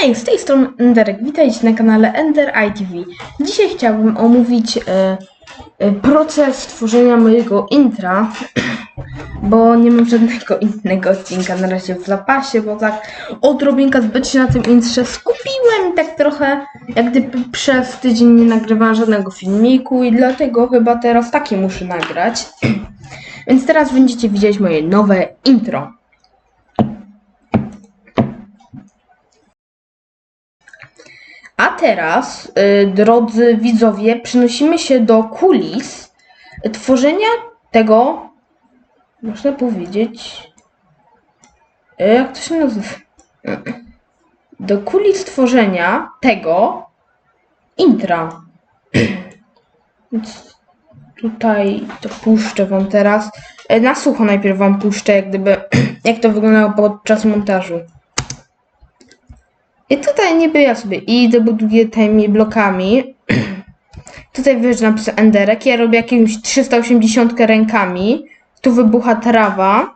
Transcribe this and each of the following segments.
Hej, z tej strony Enderek. Witajcie na kanale Ender ITV. Dzisiaj chciałbym omówić e, e, proces tworzenia mojego intra, bo nie mam żadnego innego odcinka na razie w zapasie, bo tak odrobinka zbyt się na tym intrze skupiłem i tak trochę jak gdyby przez tydzień nie nagrywałam żadnego filmiku i dlatego chyba teraz takie muszę nagrać. Więc teraz będziecie widzieć moje nowe intro. Teraz, y, drodzy widzowie, przenosimy się do kulis tworzenia tego, można powiedzieć, y, jak to się nazywa? Do kulis tworzenia tego intra. Więc tutaj to puszczę wam teraz. Y, Na sucho najpierw wam puszczę, jak gdyby, jak to wyglądało podczas montażu. I tutaj niby ja sobie idę, buduję tymi blokami. Tutaj wiesz napis Enderek. Ja robię jakąś 380 rękami. Tu wybucha trawa.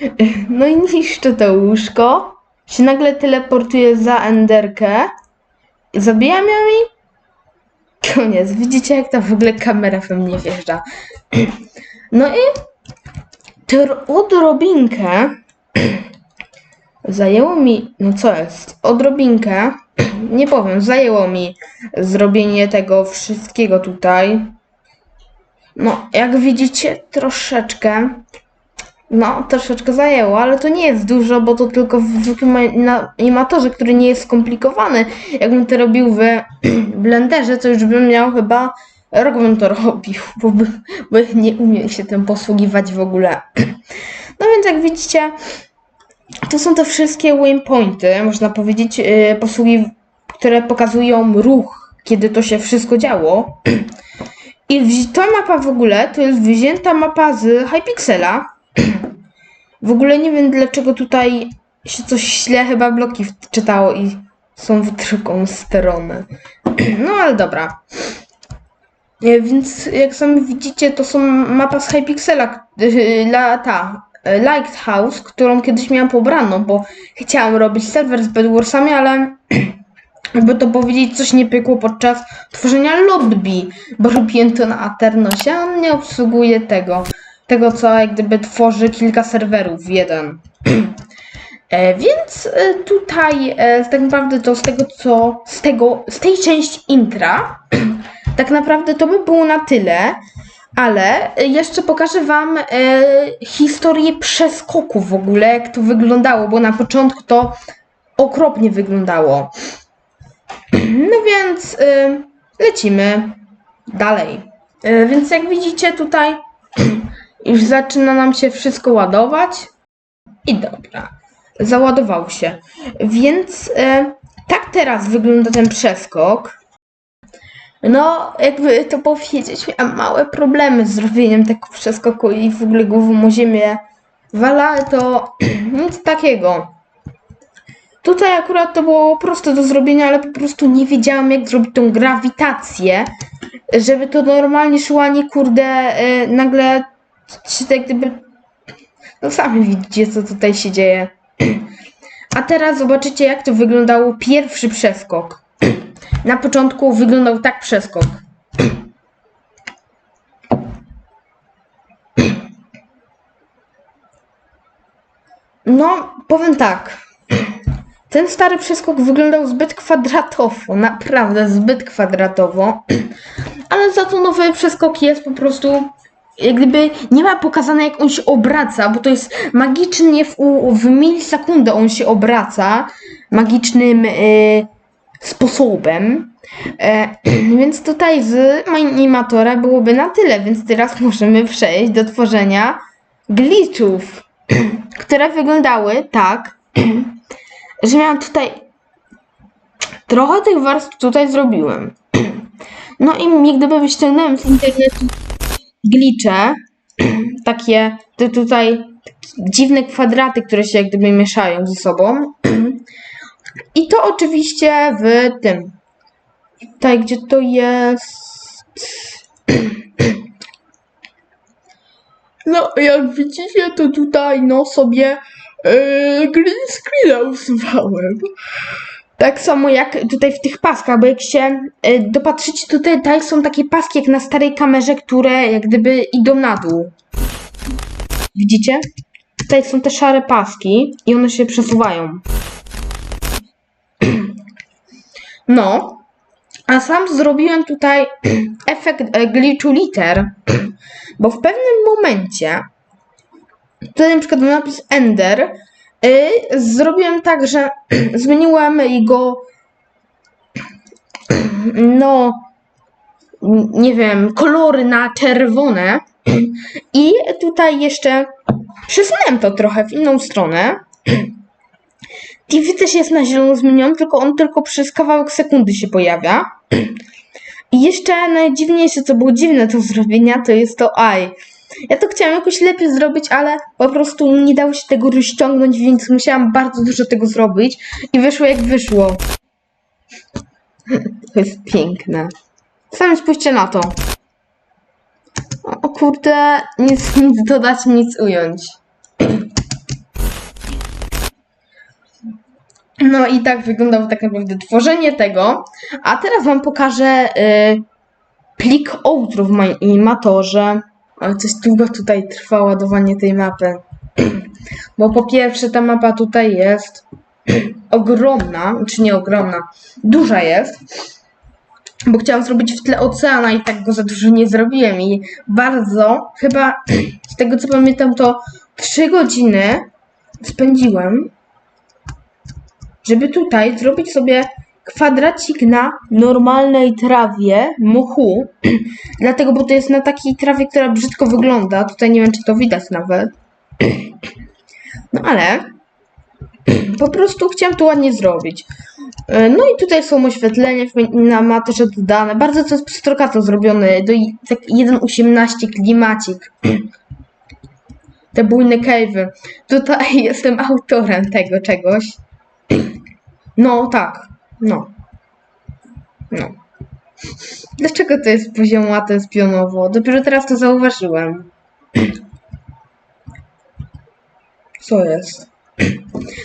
No i niszczę to łóżko. Się nagle teleportuję za Enderkę. Zabijam ją i koniec. Widzicie jak ta w ogóle kamera we mnie wjeżdża. No i odrobinkę Zajęło mi, no co jest, odrobinkę, nie powiem, zajęło mi zrobienie tego wszystkiego tutaj. No, jak widzicie, troszeczkę, no, troszeczkę zajęło, ale to nie jest dużo, bo to tylko w zwykłym animatorze, który nie jest skomplikowany. Jakbym to robił w Blenderze, to już bym miał chyba, rok bym to robił, bo, by, bo nie umiem się tym posługiwać w ogóle. No więc jak widzicie, to są te wszystkie waypointy, można powiedzieć, yy, posługi, które pokazują ruch, kiedy to się wszystko działo. I ta mapa w ogóle to jest wzięta mapa z Hypixela. W ogóle nie wiem dlaczego tutaj się coś źle chyba bloki czytało i są w drugą stronę. No ale dobra. E, Więc jak sami widzicie, to są mapa z Hypixela, yy, la, ta, Lighthouse, którą kiedyś miałam pobraną, bo chciałam robić serwer z Bedwarsami, ale jakby to powiedzieć, coś nie pykło podczas tworzenia lobby, bo robiłem to na Aternosie, a on nie obsługuje tego, tego co jak gdyby tworzy kilka serwerów w jeden. E, więc e, tutaj e, tak naprawdę to z tego co, z tego, z tej części intra, tak naprawdę to by było na tyle, ale jeszcze pokażę Wam e, historię przeskoku w ogóle, jak to wyglądało, bo na początku to okropnie wyglądało. No więc e, lecimy dalej. E, więc jak widzicie tutaj już zaczyna nam się wszystko ładować. I dobra, załadował się. Więc e, tak teraz wygląda ten przeskok. No, jakby to powiedzieć, miałam małe problemy z zrobieniem tego przeskoku i w ogóle głową o ziemię wala, to nic takiego. Tutaj akurat to było proste do zrobienia, ale po prostu nie wiedziałam jak zrobić tą grawitację, żeby to normalnie szło, a nie kurde e, nagle się tak gdyby... No sami widzicie co tutaj się dzieje. A teraz zobaczycie jak to wyglądało pierwszy przeskok. Na początku wyglądał tak przeskok. No, powiem tak. Ten stary przeskok wyglądał zbyt kwadratowo, naprawdę zbyt kwadratowo. Ale za to nowy przeskok jest po prostu jak gdyby nie ma pokazane jak on się obraca, bo to jest magicznie w, w milisekundę on się obraca magicznym e, sposobem. E, więc tutaj z animatora byłoby na tyle, więc teraz możemy przejść do tworzenia glitchów, które wyglądały tak, że miałam tutaj trochę tych warstw tutaj zrobiłem. No i gdyby wyściągnąłem z internetu glicze, takie te tutaj dziwne kwadraty, które się jak gdyby mieszają ze sobą. I to oczywiście w tym. Tutaj, gdzie to jest. No, jak widzicie, to tutaj, no sobie yy, green screena usuwałem. Tak samo jak tutaj w tych paskach, bo jak się y, dopatrzycie tutaj, tutaj są takie paski jak na starej kamerze, które jak gdyby idą na dół. Widzicie? Tutaj są te szare paski i one się przesuwają. No, a sam zrobiłem tutaj efekt e, glitchu liter, bo w pewnym momencie tutaj na przykład napis Ender y, zrobiłem tak, że zmieniłem jego no nie wiem, kolory na czerwone i tutaj jeszcze przesunąłem to trochę w inną stronę. TV też jest na zielono zmieniony, tylko on tylko przez kawałek sekundy się pojawia. I jeszcze najdziwniejsze, co było dziwne do zrobienia, to jest to aj. Ja to chciałam jakoś lepiej zrobić, ale po prostu nie dało się tego rozciągnąć, więc musiałam bardzo dużo tego zrobić i wyszło jak wyszło. To jest piękne. Sami spójrzcie na to. O kurde, nic, nic dodać, nic ująć. No i tak wyglądało tak naprawdę tworzenie tego. A teraz wam pokażę y, plik outro w moim animatorze. Ale coś długo tutaj trwa ładowanie tej mapy. Bo po pierwsze ta mapa tutaj jest ogromna, czy nie ogromna, duża jest. Bo chciałam zrobić w tle oceana i tak go za dużo nie zrobiłem. I bardzo, chyba z tego co pamiętam, to 3 godziny spędziłem żeby tutaj zrobić sobie kwadracik na normalnej trawie, mochu. Dlatego, bo to jest na takiej trawie, która brzydko wygląda. Tutaj nie wiem, czy to widać nawet. No ale po prostu chciałam to ładnie zrobić. E, No i tutaj są oświetlenia w- na materze dodane. Bardzo to jest pstrokato zrobione. Do i- tak 1.18 klimacik. Te bujne cave'y. Tutaj jestem autorem tego czegoś. No, tak. No. No. Dlaczego to jest poziom a to jest pionowo? Dopiero teraz to zauważyłem. Co jest?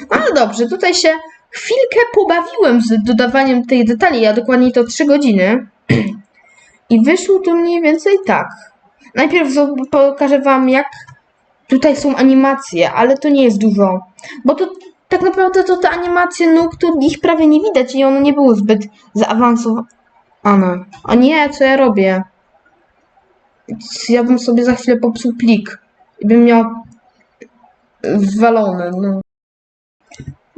Ale dobrze, tutaj się chwilkę pobawiłem z dodawaniem tych detali, a dokładniej to 3 godziny. I wyszło to mniej więcej tak. Najpierw pokażę wam, jak tutaj są animacje, ale to nie jest dużo. Bo to tak naprawdę to te animacje nóg, to ich prawie nie widać i one nie były zbyt zaawansowane. A nie, co ja robię? Ja bym sobie za chwilę popsuł plik i bym miał zwalony, no.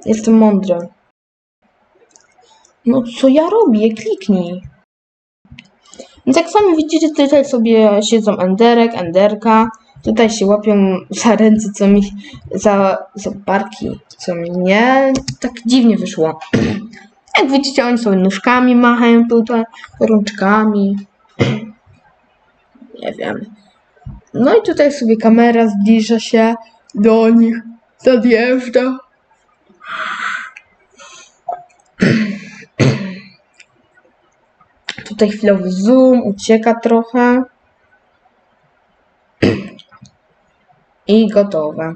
Jestem mądry. No co ja robię? Kliknij. Więc jak sami widzicie, tutaj sobie siedzą enderek, enderka. Tutaj się łapią za ręce, co mi, za, za barki, co mi nie, tak dziwnie wyszło. Jak widzicie, oni sobie nóżkami machają tutaj, rączkami. Nie wiem. No i tutaj sobie kamera zbliża się do nich, zadjeżdża. Tutaj chwilowy zoom, ucieka trochę. I gotowe.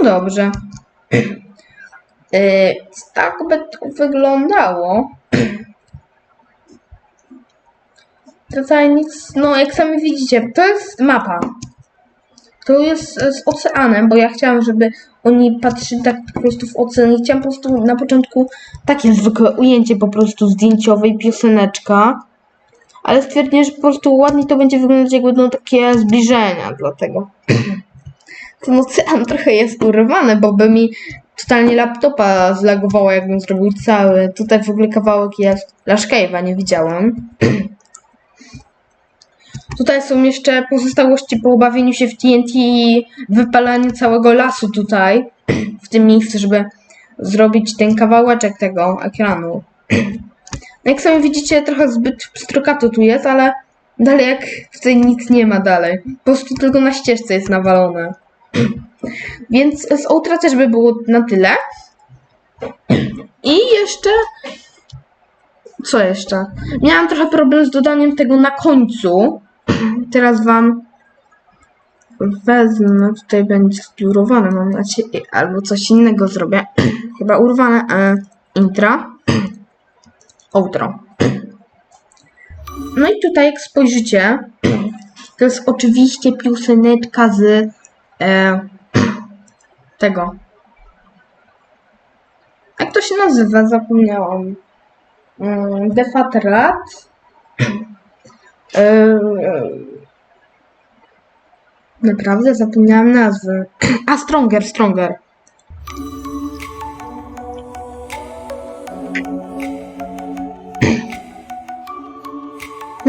No dobrze. Yy, tak by to wyglądało. Tutaj nic, no jak sami widzicie, to jest mapa. To jest e, z oceanem, bo ja chciałam, żeby oni patrzyli tak po prostu w ocean i chciałam po prostu na początku takie zwykłe ujęcie po prostu zdjęciowe i pioseneczka. Ale stwierdziłem, że po prostu ładnie to będzie wyglądać jak będą takie zbliżenia, dlatego. Ten ocean trochę jest urwany, bo by mi totalnie laptopa zlagowało, jakbym zrobił cały. Tutaj w ogóle kawałek jest Lash Cave'a, nie widziałem. Tutaj są jeszcze pozostałości po ubawieniu się w TNT i wypalaniu całego lasu tutaj, w tym miejscu, żeby zrobić ten kawałeczek tego ekranu. Jak sami widzicie, trochę zbyt pstrokato tu jest, ale dalej jak tutaj nic nie ma dalej. Po prostu tylko na ścieżce jest nawalone. Więc z Outra też by było na tyle. I jeszcze... Co jeszcze? Miałam trochę problem z dodaniem tego na końcu. Teraz wam wezmę, tutaj będzie zbiurowane, mam nadzieję, albo coś innego zrobię. chyba urwane e, intra. Outro. No i tutaj jak spojrzycie, to jest oczywiście piosenetka z e, tego. Jak to się nazywa? Zapomniałam. Mm, Defatrat. E, naprawdę zapomniałam nazwy. A Stronger, Stronger.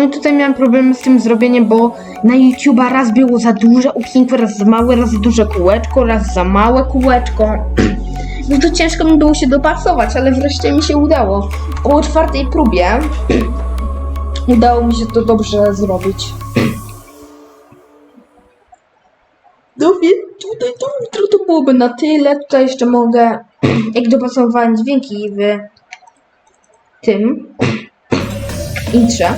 No i tutaj miałam problemy z tym zrobieniem, bo na YouTube'a raz było za duże okienko, raz za małe, raz za duże kółeczko, raz za małe kółeczko. No to ciężko mi było się dopasować, ale wreszcie mi się udało. Po czwartej próbie udało mi się to dobrze zrobić. No więc tutaj to jutro to byłoby na tyle. Tutaj jeszcze mogę, jak dopasowałem dźwięki w tym intrze.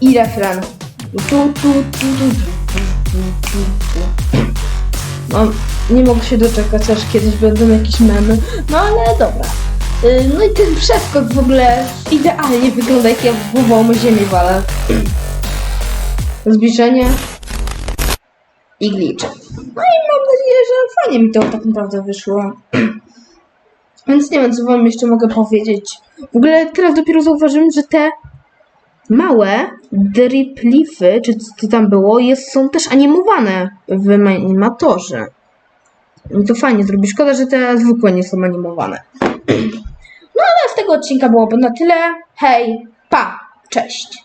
I refren. Tu, tu. No, nie mogę się doczekać, aż kiedyś będą jakieś memy. No ale dobra. Y, No i ten przeskok w ogóle idealnie wygląda, jak ja głową o ziemię walę. Zbliżenie i glitch. No i mam nadzieję, że fajnie mi to tak naprawdę wyszło. Więc nie wiem, co wam jeszcze mogę powiedzieć. W ogóle teraz dopiero zauważyłem, że te małe driplify, czy co tam było, jest, są też animowane w animatorze. I to fajnie zrobi. Szkoda, że te zwykłe nie są animowane. No ale z tego odcinka byłoby na tyle. Hej, pa, cześć.